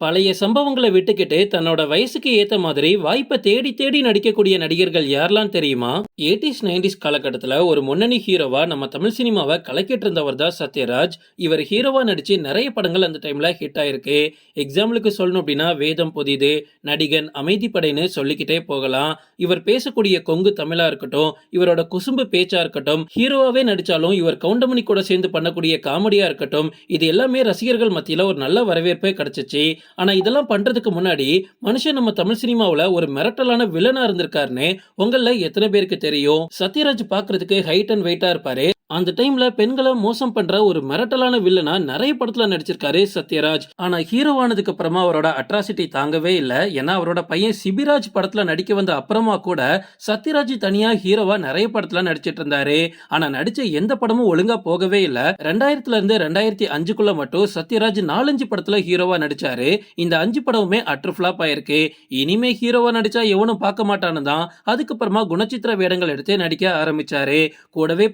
பழைய சம்பவங்களை விட்டுக்கிட்டு, தன்னோட வயசுக்கு ஏற்ற மாதிரி வாய்ப்பை தேடி தேடி நடிக்கக்கூடிய நடிகர்கள் யாரெல்லாம் தெரியுமா? எயிட்டிஸ் நைன்டிஸ் காலகட்டத்தில் ஒரு முன்னணி ஹீரோவா நம்ம தமிழ் சினிமாவை கலக்கிட்டு இருந்தவர் தான் சத்யராஜ். இவர் ஹீரோவா நடிச்சு நிறைய படங்கள் அந்த டைம்ல ஹிட் ஆயிருக்கு. எக்ஸாம்பிளுக்கு சொல்லணும் அப்படின்னா, வேதம் புதிது, நடிகன், அமைதிப்படைன்னு சொல்லிக்கிட்டே போகலாம். இவர் பேசக்கூடிய கொங்கு தமிழா இருக்கட்டும், இவரோட குசும்பு பேச்சா இருக்கட்டும், ஹீரோவாவே நடிச்சாலும் இவர் கவுண்டமணி கூட சேர்ந்து பண்ணக்கூடிய காமெடியா இருக்கட்டும், இது எல்லாமே ரசிகர்கள் மத்தியில் ஒரு நல்ல வரவேற்பே கிடைச்சுச்சு. ஆனா இதெல்லாம் பண்றதுக்கு முன்னாடி, மனுஷன் நம்ம தமிழ் சினிமாவுல ஒரு மிரட்டலான வில்லனா இருந்திருக்காருன்னு உங்கள்ல எத்தனை பேருக்கு தெரியும்? சத்யராஜ் பார்க்கறதுக்கு ஹைட் அண்ட் வெயிட்டா இருப்பாரு. அந்த டைம்ல பெண்களை மோசம் பண்ற ஒரு மிரட்டலான வில்லனா நிறைய படத்துல நடிச்சிருக்காரு சத்யராஜ். ஆனா ஹீரோவானதுக்கு அப்புறமா அவரோட அட்ராசிட்டி தாங்கவே இல்லை ஏன்னா அவரோட பையன் சிபிராஜ் படத்துல நடிக்க வந்த அப்புறமா கூட சத்யராஜ் தனியா ஹீரோவா நிறைய படத்துல நடிச்சிட்டு இருந்தாரு. ஆனா நடிச்ச எந்த படமும் ஒழுங்கா போகவே இல்லை ரெண்டாயிரத்துல இருந்து 2005க்குள்ள மட்டும் சத்யராஜ் 4, 5 படத்துல ஹீரோவா நடிச்சாரு. இந்த அஞ்சு படமுமே அட்ரு ஃபிளாப் ஆயிருக்கு. இனிமே ஹீரோவா நடிச்சா எவனும் பார்க்க மாட்டானு தான் அதுக்கப்புறமா குணச்சித்திர வேடங்கள் எடுத்து நடிக்க ஆரம்பிச்சாரு. கூடவே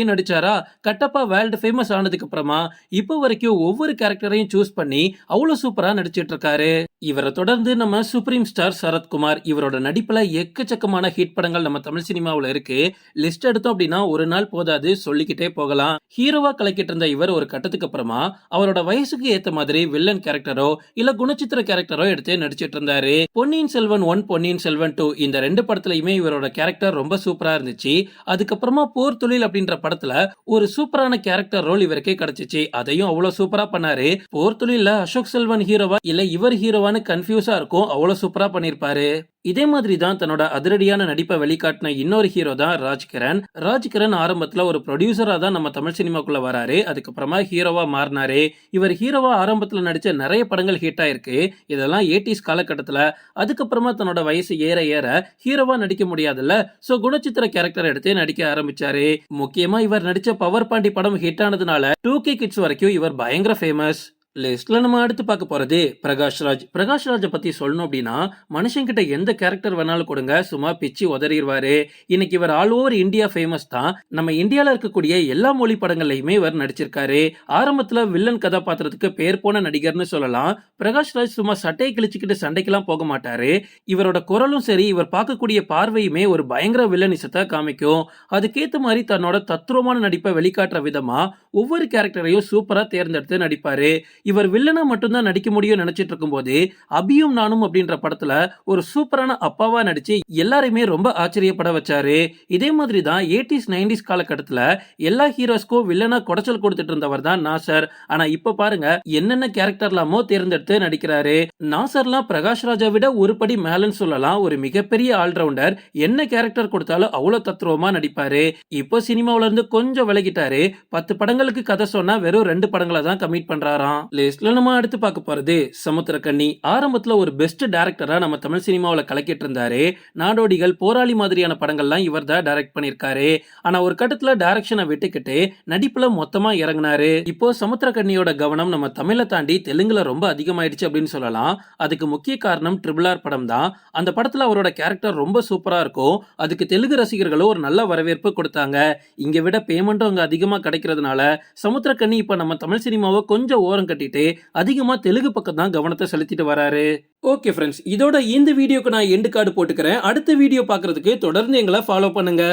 பாகுபலிலயும் நடிச்சாரா, கட்டப்பா வேர்ல்டு ஃபேமஸ் ஆனதுக்கு அப்புறமா இப்போ வரைக்கும் ஒவ்வொரு கேரக்டரையும் சூஸ் பண்ணி அவ்வளவு சூப்பரா நடிச்சிட்டு இருக்காரு. இவரை தொடர்ந்து நம்ம சுப்ரீம் ஸ்டார் சரத்குமார். இவரோட நடிப்பில் எக்கச்சக்கமான ஹிட் படங்கள் நம்ம தமிழ் சினிமாவுல இருக்கு. லிஸ்ட் எடுத்தோம் அப்படின்னா ஒரு நாள் போதாது சொல்லிக்கிட்டே போகலாம். ஹீரோவா கலக்கிட்டு இருந்த இவர் ஒரு கட்டத்துக்கு அப்புறமா அவரோட வயசுக்கு ஏத்த மாதிரி வில்லன் கேரக்டரோ இல்ல குணச்சித்திர கேரக்டரோ எடுத்து நடிச்சிட்டு இருந்தாரு. பொன்னியின் செல்வன் ஒன் பொன்னியின் செல்வன் டூ இந்த ரெண்டு படத்துலயுமே இவரோட கேரக்டர் ரொம்ப சூப்பரா இருந்துச்சு. அதுக்கப்புறமா போர் தொழில் அப்படின்ற படத்துல ஒரு சூப்பரான கேரக்டர் ரோல் இவருக்கே கிடைச்சிச்சு. அதையும் அவ்வளவு சூப்பரா பண்ணாரு. போர் அசோக் செல்வன் ஹீரோவா இல்ல இவர் ஹீரோவான்னு கன்ஃபியூஸா இருக்கும். அவ்வளவு சூப்பரா பண்ணிருப்பாரு. இதே மாதிரி தான் தன்னோட அதிரடியான நடிப்பை வெளிக்காட்டின இன்னொரு ஹீரோ தான் ராஜ்கிரண். ராஜ்கிரண் ஆரம்பத்துல ஒரு ப்ரொடியூசரா தான் நம்ம தமிழ் சினிமாக்குள்ள வராரு. அதுக்கப்புறமா ஹீரோவா மாறினாரு. இவர் ஹீரோவா ஆரம்பத்துல நடிச்ச நிறைய படங்கள் ஹிட் ஆயிருக்கு. இதெல்லாம் 80ஸ் காலகட்டத்துல. அதுக்கப்புறமா தன்னோட வயசு ஏற ஏற ஹீரோவா நடிக்க முடியாதுல்ல. சோ குணச்சித்திர கேரக்டர் எடுத்து நடிக்க ஆரம்பிச்சாரு. முக்கியமா இவர் நடிச்ச பவர் பாண்டி படம் ஹிட் ஆனதுனால டூ கே கிட்ஸ் வரைக்கும் இவர் பயங்கர ஃபேமஸ். லிஸ்ட்ல நம்ம அடுத்து பார்க்க போறது பிரகாஷ்ராஜ். பிரகாஷ்ராஜ பத்தி சொல்லணும் அப்படின்னா, மனுஷங்கிட்ட எந்த கேரக்டர் வேணாலும் கொடுங்க சும்மா பிச்சு உதறிடுவார் இன்னைக்கு இவர் ஆல் ஓவர் இந்தியா ஃபேமஸ் தான். நம்ம இந்தியாவில் இருக்கக்கூடிய எல்லா மொழி படங்கள்லையுமே இவர் நடிச்சிருக்காரு. ஆரம்பத்துல வில்லன் கதாபாத்திரத்துக்கு பேர் போன நடிகர்னு சொல்லலாம். பிரகாஷ்ராஜ் சும்மா சட்டையை கிழிச்சுக்கிட்டு சண்டைக்கெல்லாம் போக மாட்டாரு. இவரோட குரலும் சரி, இவர் பார்க்கக்கூடிய பார்வையுமே ஒரு பயங்கர வில்லனிசத்தை காமிக்கும். அதுக்கேத்த மாதிரி தன்னோட தத்ரூபமான நடிப்பை வெளிக்காட்டுற விதமா ஒவ்வொரு கேரக்டரையும் சூப்பரா தேர்ந்தெடுத்து நடிப்பாரு. இவர் வில்லனா மட்டும் தான் நடிக்க முடியும்னு நினைச்சிட்டு இருக்கும்போது, அபியும் நானும் அப்படின்ற படத்துல ஒரு சூப்பரான அப்பாவா நடிச்சு எல்லாரையுமே ரொம்ப ஆச்சரியப்பட வச்சாரு. இதே மாதிரி தான் 80ஸ், 90ஸ் காலகட்டத்துல எல்லா ஹீரோஸ்க்கும் வில்லனாக குடைச்சல் கொடுத்துட்டு இருந்தவர் தான் நாசர். ஆனா இப்ப பாருங்க என்னென்ன கேரக்டர்லாமோ தேர்ந்தெடுத்து நடிக்கிறாரு. நாசர்லாம் பிரகாஷ் ராஜா விட ஒரு படி மேலன்னு சொல்லலாம். ஒரு மிகப்பெரிய ஆல்ரவுண்டர். என்ன கேரக்டர் கொடுத்தாலும் அவ்வளோ தத்ரூபமாக நடிப்பாரு. இப்போ சினிமாவுல இருந்து கொஞ்சம் விலகிட்டாரு. 10 படங்களுக்கு கதை சொன்னா வெறும் ரெண்டு படங்களை தான் கமிட் பண்றாராம். லிஸ்ட்ல நம்ம அடுத்து பார்க்க போறது கண்ணி ஆரம்பத்துல ஒரு பெஸ்ட் டேரக்டரா நம்ம தமிழ் சினிமாவில் கலக்கிட்டு இருந்தாரு. நாடோடிகள், போராளி மாதிரியான படங்கள்லாம் இவர் தான் டைரக்ட் பண்ணிருக்காரு. ஆனா ஒரு கட்டத்துல டைரக்ஷனை விட்டுக்கிட்டு நடிப்புல மொத்தமா இறங்குனாரு. இப்போ சமுத்திரக்கனியோட கவனம் நம்ம தமிழ தாண்டி தெலுங்குல ரொம்ப அதிகமாயிடுச்சு அப்படின்னு சொல்லலாம். அதுக்கு முக்கிய காரணம் ட்ரிபிள் ஆர் படம் தான். அந்த படத்துல அவரோட கேரக்டர் ரொம்ப சூப்பரா இருக்கும். அதுக்கு தெலுங்கு ரசிகர்களும் ஒரு நல்ல வரவேற்பு கொடுத்தாங்க. இங்க விட பேமெண்ட்டும் அங்க அதிகமா கிடைக்கிறதுனால சமுத்திரக்கண்ணி இப்ப நம்ம தமிழ் சினிமாவை கொஞ்சம் ஓரம் கட்டிட்டு அதிகமா தெலுங்கு பக்கம் தான் கவனத்தை செலுத்திட்டு வராரு. ஓகே ஃப்ரெண்ட்ஸ் இதோட இந்த வீடியோக்கு நான் எண்டு கார்டு போட்டுக்கிறேன். அடுத்த வீடியோ பாக்குறதுக்கு தொடர்ந்து எங்களை ஃபாலோ பண்ணுங்க.